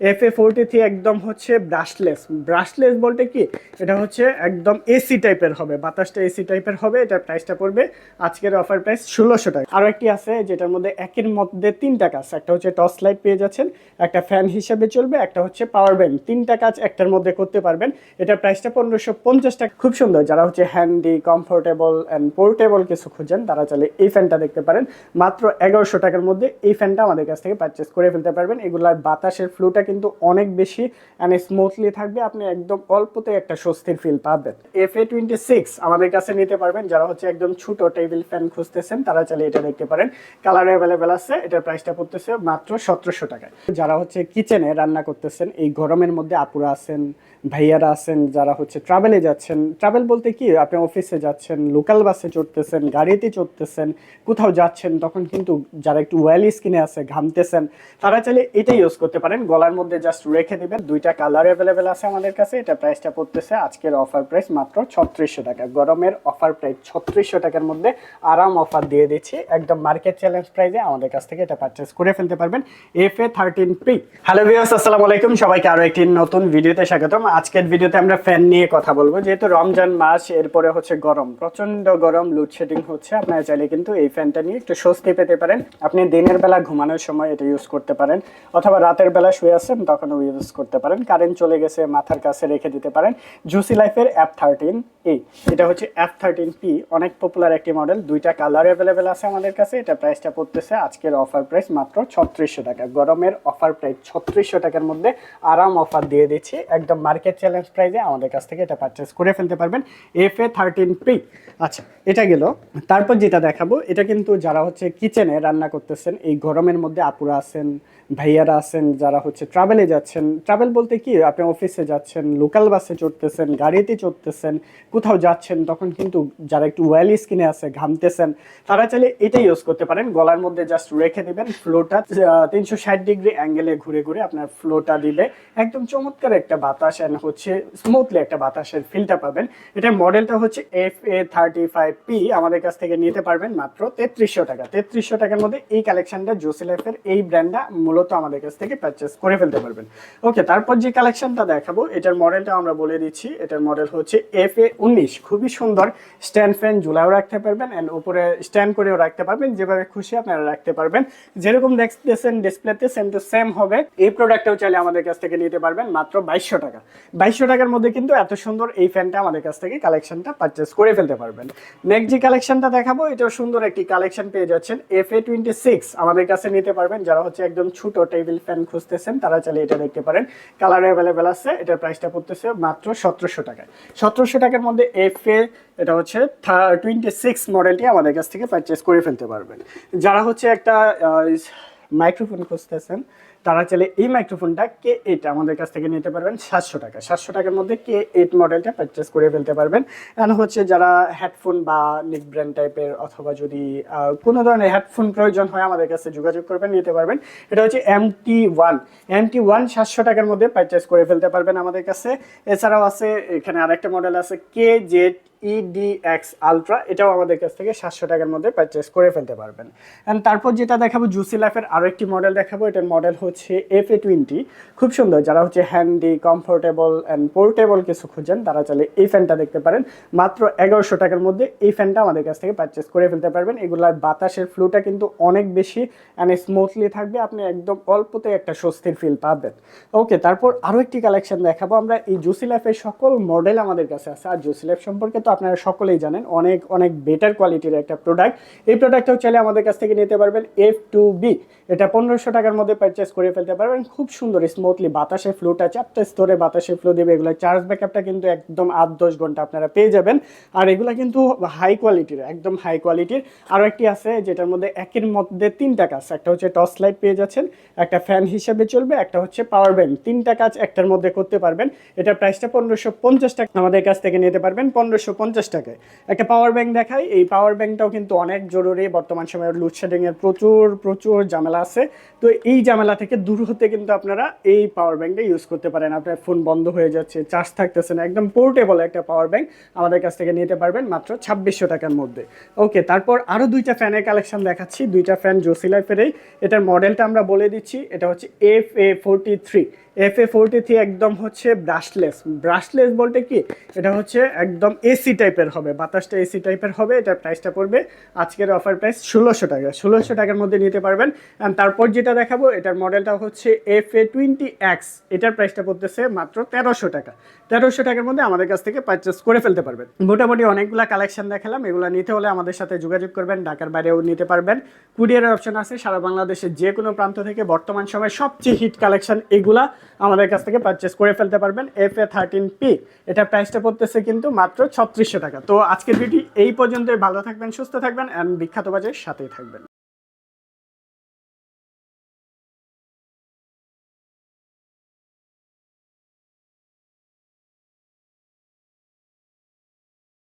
F A forty three একদম হচ্ছে brushless brushless বলতে কি? এটা হচ্ছে একদম এসি টাইপের হবে। বাতাসটা এসি টাইপের হবে। এটার প্রাইসটা পড়বে আজকের অফার প্রাইস ষোলোশো টাকা। আরও একটি আছে যেটার মধ্যে একের মধ্যে তিনটা কাজ। একটা হচ্ছে টর্চ লাইট পেয়ে যাচ্ছেন, একটা ফ্যান হিসেবে চলবে, একটা হচ্ছে পাওয়ার ব্যাংক তিনটা কাজ একটার মধ্যে করতে পারবেন। এটার প্রাইসটা পনেরোশো পঞ্চাশ টাকা। খুব সুন্দর। যারা হচ্ছে হ্যান্ডি কমফোর্টেবল অ্যান্ড পোর্টেবল কিছু খুঁজেন, তারা চাইলে এই ফ্যানটা দেখতে পারেন। মাত্র এগারোশো টাকার মধ্যে এই ফ্যানটা আমাদের কাছ থেকে পারচেস করে ফেলতে পারবেন। এগুলার বাতাসের ফ্লুটা কিন্তু অনেক বেশি অ্যান্ড স্মুথলি থাকবে। আপনি একদম অল্পতে একটা স্বস্তির ফিল পাবেন। এফ এ টোয়েন্টি সিক্স আমাদের কাছে নিতে পারবেন। যারা হচ্ছে একদম ছোট টেবিল ফ্যান খুঁজতেছেন, তারা চাইলে এটা দেখতে পারেন। কালার অ্যাভেলেবেল আছে, এটার প্রাইসটা পড়তেছে মাত্র সতেরোশো টাকায়। যারা হচ্ছে কিচেনে রান্না করতেছেন, এই গরমের মধ্যে আপুরা আছেন ভাইয়ারা আছেন, যারা হচ্ছে ট্রাভেলে যাচ্ছেন। ট্রাভেল বলতে কি? আপনি অফিসে যাচ্ছেন লোকাল বাসে চড়তেছেন, গাড়িতে চড়তেছেন, কোথাও যাচ্ছেন, তখন কিন্তু যারা একটু ওয়েল স্কিনে আছে, ঘামতেছেন, তারা চাইলে এটা ইউজ করতে পারেন। গলার মধ্যে জাস্ট রেখে দিবেন। দুইটা কালার অ্যাভেলেবেল আছে আমাদের কাছে। এটা প্রাইসটা পড়তেছে আজকের অফার প্রাইস মাত্র ছত্রিশশো টাকা। গরমের অফার প্রাইস ছত্রিশশো টাকার মধ্যে আরাম অফার দিয়ে দিচ্ছি। একদম মার্কেট চ্যালেঞ্জ প্রাইসে আমাদের কাছ থেকে এটা পারচেস করে ফেলতে পারবেন। F A thirteen P hello viewers আসসালামু আলাইকুম। সবাইকে আরও একটি নতুন ভিডিওতে স্বাগতম। আজকের ভিডিওতে আমরা ফ্যান নিয়ে কথা বলব। যেহেতু রমজান মাস, এরপরে হচ্ছে গরম। প্রচণ্ড গরম লোডশেডিং হচ্ছে। আপনারা চাইলে কিন্তু এই ফ্যানটা নিয়ে একটু স্বস্তি পেতে পারেন। আপনি দিনের বেলা ঘুমানোর সময় এটা ইউজ করতে পারেন। অথবা রাতের বেলা শুয়ে আছেন, তখনও ইউজ করতে পারেন। কারেন্ট চলে গেছে, মাথার কাছে রেখে দিতে পারেন। জুসি লাইফের অ্যাপ থার্টিন এই এটা হচ্ছে অ্যাপ থার্টিন পি অনেক পপুলার একটি মডেল দুইটা কালার অ্যাভেলেবেল আছে আমাদের কাছে। এটা প্রাইসটা পড়তেছে আজকের অফার প্রাইস মাত্র ছত্রিশশো টাকা। গরমের অফার প্রাইস ছত্রিশশো টাকার মধ্যে আরাম অফার দিয়ে দিচ্ছি। একদম মার্কেট চ্যালেঞ্জ প্রাইজে আমাদের কাছ থেকে এটা পারচেস করে ফেলতে পারবেন এফ এ থার্টিন পি আচ্ছা এটা গেল। তারপর যেটা দেখাবো, এটা কিন্তু যারা হচ্ছে কিচেনে রান্না করতেছেন, এই গরমের মধ্যে আপুরা আছেন ভাইয়ারা আছেন, যারা হচ্ছে ট্রাভেলে যাচ্ছেন। ট্রাভেল বলতে কি? আপনি অফিসে যাচ্ছেন লোকাল বাসে চড়তেছেন, গাড়িতে চড়তেছেন, কোথাও যাচ্ছেন, তখন কিন্তু যারা একটু ওয়েল স্কিনে আছে, ঘামতেছেন, তারা চাইলে এটা ইউজ করতে পারেন। গলার মধ্যে জাস্ট রেখে দিবেন ফ্লোটা তিনশো ষাট ডিগ্রি অ্যাঙ্গেলে ঘুরে ঘুরে আপনার ফ্লোটা দিলে একদম চমৎকার একটা বাতাস অ্যান্ড হচ্ছে স্মুথলি একটা বাতাসের ফিলটা পাবেন। এটার মডেলটা হচ্ছে F A thirty five P আমাদের কাছ থেকে নিতে পারবেন মাত্র তেত্রিশশো টাকা। তেত্রিশশো টাকার মধ্যে এই কালেকশনটা জোসিলাইফের এই ব্র্যান্ডটা মূলত আমাদের কাছ থেকে পারচেস করে ফেলতে পারবেন। ওকে তারপর যে কালেকশনটা দেখাবো, এটার মডেলটা আমরা বলে দিচ্ছি। এটার মডেল হচ্ছে এফ এ উনিশ। খুবই সুন্দর। স্ট্যান্ড ফ্যান ঝুলাও রাখতে পারবেন অ্যান্ড উপরে স্ট্যান্ড করেও রাখতে পারবেন। যেভাবে খুশি আপনারা রাখতে পারবেন। যেরকম দেখতেছেন ডিসপ্লেতে সেম টু সেম হবে। এই প্রোডাক্টটাও চাইলে আমাদের কাছ থেকে নিতে পারবেন মাত্র বাইশশো টাকা। বাইশশো টাকার মধ্যে কিন্তু এত সুন্দর এই ফ্যানটা আমাদের কাছ থেকে কালেকশনটা পারচেস করে ফেলতে পারবেন। নেক্সট যে কালেকশনটা দেখাবো, এটাও সুন্দর একটি কালেকশন পেয়ে যাচ্ছেন এফ এ টোয়েন্টি সিক্স আমাদের কাছে নিতে পারবেন। যারা হচ্ছে একদম ছোট টেবিল ফ্যান খুঁজতেছেন, তারা চাইলে এটা দেখতে পারেন। কালার অ্যাভেলেবেল আছে, এটার প্রাইসটা পড়তেছে মাত্র সতেরোশো টাকায়। সতেরোশো টাকার মধ্যে এফ এ এটা হচ্ছে টোয়েন্টি সিক্স মডেলটি আমাদের কাছ থেকে পারচেস করে ফেলতে পারবেন। যারা হচ্ছে একটা মাইক্রোফোন খুঁজতেছেন তারা চাইলে এই মাইক্রোফোনটা কে এইট আমাদের কাছ থেকে নিতে পারবেন সাতশো টাকা। সাতশো টাকার মধ্যে কে এইট মডেলটা পারচেস করে ফেলতে পারবেন। এখন হচ্ছে যারা হেডফোন বা নিক ব্র্যান্ড টাইপের অথবা যদি কোনো ধরনের হেডফোন প্রয়োজন হয় আমাদের কাছে যোগাযোগ করবেন, নিতে পারবেন। এটা হচ্ছে M T one M T one সাতশো টাকার মধ্যে পারচেস করে ফেলতে পারবেন আমাদের কাছে। এছাড়াও আছে, এখানে আরেকটা মডেল আছে কে জেড ইডিএক্স আলট্রা এটাও আমাদের কাছ থেকে সাতশো টাকার মধ্যে পারচেস করে ফেলতে পারবেন। অ্যান্ড তারপর যেটা দেখাবো জুসি লাইফের আরও একটি মডেল দেখাবো, এটার মডেল হচ্ছে এফ এ টোয়েন্টি খুব সুন্দর, যারা হচ্ছে হ্যান্ডি কমফোর্টেবল অ্যান্ড পোর্টেবল কিছু খুঁজেন, তারা চাইলে এই ফ্যানটা দেখতে পারেন। মাত্র এগারোশো টাকার মধ্যে এই ফ্যানটা আমাদের কাছ থেকে পারচেস করে ফেলতে পারবেন। এগুলার বাতাসের ফ্লুটা কিন্তু অনেক বেশি অ্যান্ড স্মুথলি থাকবে, আপনি একদম অল্পতে একটা স্বস্তির ফিল পাবেন। ওকে তারপর আরও একটি কালেকশন দেখাবো আমরা। এই জুসি লাইফের সকল মডেল আমাদের কাছে আছে। আর জুসি লাইফ সম্পর্কে তো আপনারা সকলেই জানেন, অনেক অনেক বেটার কোয়ালিটির একটা প্রোডাক্ট এই প্রোডাক্টটাও চাইলে আমাদের কাছ থেকে নিতে পারবেন এফ টু বি এটা পনেরোশো টাকার মধ্যে পারচেস করে ফেলতে পারবেন। খুব সুন্দর স্মুথলি বাতাসে ফ্লোটা চারটে স্তরে বাতাসে ফ্লো দেবে। এগুলো চার্জ ব্যাকআপটা কিন্তু একদম আট দশ ঘণ্টা আপনারা পেয়ে যাবেন। আর এগুলো কিন্তু হাই কোয়ালিটির একদম হাই কোয়ালিটির আরও একটি আছে যেটার মধ্যে একের মধ্যে তিনটা কাজ। একটা হচ্ছে টর্চ লাইট পেয়ে যাচ্ছেন, একটা ফ্যান হিসেবে চলবে, একটা হচ্ছে পাওয়ার ব্যাংক তিনটা কাজ একটার মধ্যে করতে পারবেন। এটার প্রাইসটা পনেরোশো পঞ্চাশ টাকা আমাদের কাছ থেকে নিতে পারবেন। পনেরোশো পঞ্চাশ টাকায়। একটা পাওয়ার ব্যাংক দেখাই, এই পাওয়ার ব্যাংকটাও কিন্তু অনেক জরুরি, বর্তমান সময়ে লোডশেডিং এর প্রচুর প্রচুর ঝামেলা আছে। তো এই ঝামেলা থেকে দূর হতে কিন্তু আপনারা এই পাওয়ার ব্যাংকটা ইউজ করতে পারেন। আপনার ফোন বন্ধ হয়ে যাচ্ছে চার্জ থাকতেছে না, একদম পোর্টেবল একটা পাওয়ার ব্যাংক আমাদের কাছ থেকে নিতে পারবেন মাত্র ছাব্বিশশো টাকার মধ্যে। ওকে, তারপর আরও দুইটা ফ্যানের কালেকশন দেখাচ্ছি, দুইটা ফ্যান জোসি লাইফেরই এটার মডেলটা আমরা বলে দিচ্ছি, এটা হচ্ছে F A forty three F A forty three একদম হচ্ছে ব্রাশলেস ব্রাশলেস বলতে কি? এটা হচ্ছে একদম এসি টাইপের হবে। বাতাসটা এসি টাইপের হবে। এটার প্রাইসটা পড়বে আজকের অফার প্রাইস ষোলোশো টাকা। ষোলোশো টাকার মধ্যে নিতে পারবেন। And তারপর যেটা দেখাবো, এটার মডেলটা হচ্ছে এফ এ টোয়েন্টি এক্স এটার প্রাইসটা পড়তেছে মাত্র তেরোশো টাকা। তেরোশো টাকার মধ্যে আমাদের কাছ থেকে পারচেস করে ফেলতে পারবেন। মোটামুটি অনেকগুলা কালেকশন দেখালাম। এগুলো নিতে হলে আমাদের সাথে যোগাযোগ করবেন। ঢাকার বাইরেও নিতে পারবেন। কুরিয়ারের অপশন আছে। সারা বাংলাদেশের যে কোনো প্রান্ত থেকে বর্তমান সময় সবচেয়ে হিট কালেকশন এগুলা। আমাদের কাছ থেকে পারচেস করে ফেলতে পারবেন এফ এ থার্টিন পি এটা প্রাইসটা পড়তেছে কিন্তু মাত্র ছত্রিশশো টাকা। তো আজকের ভিডিও এই পর্যন্তই। ভালো থাকবেন, সুস্থ থাকবেন অ্যান্ড বিখ্যাত বাজারের সাথেই থাকবেন।